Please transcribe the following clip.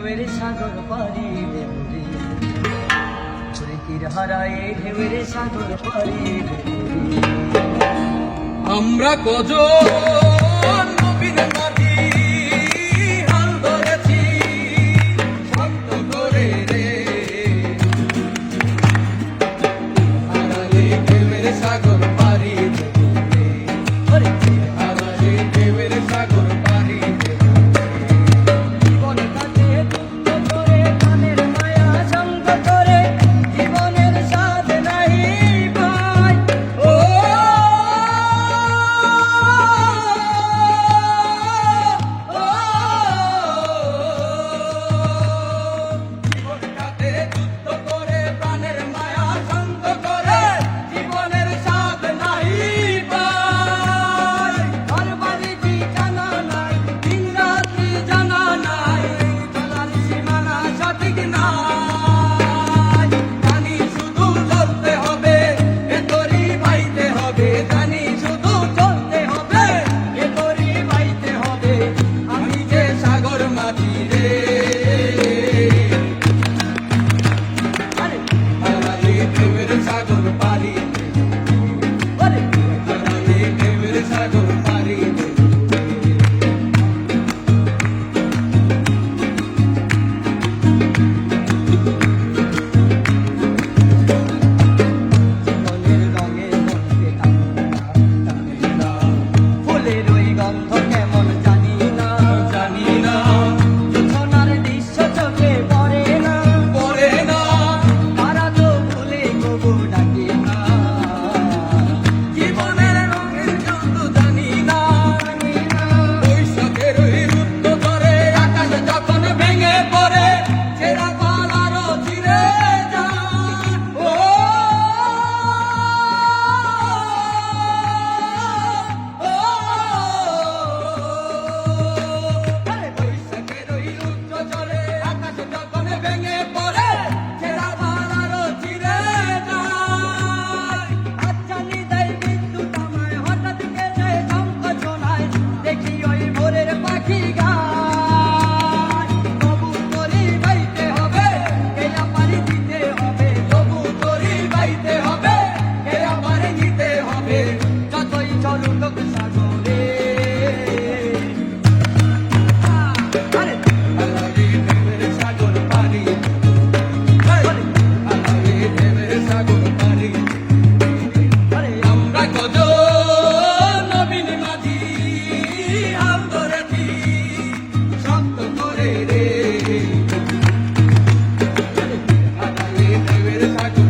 ঢেউয়ের সাগর পারি দেবরে ঝুড়কির হারায়ে ঢেউয়ের সাগর পারি আমরা কজন Deja que...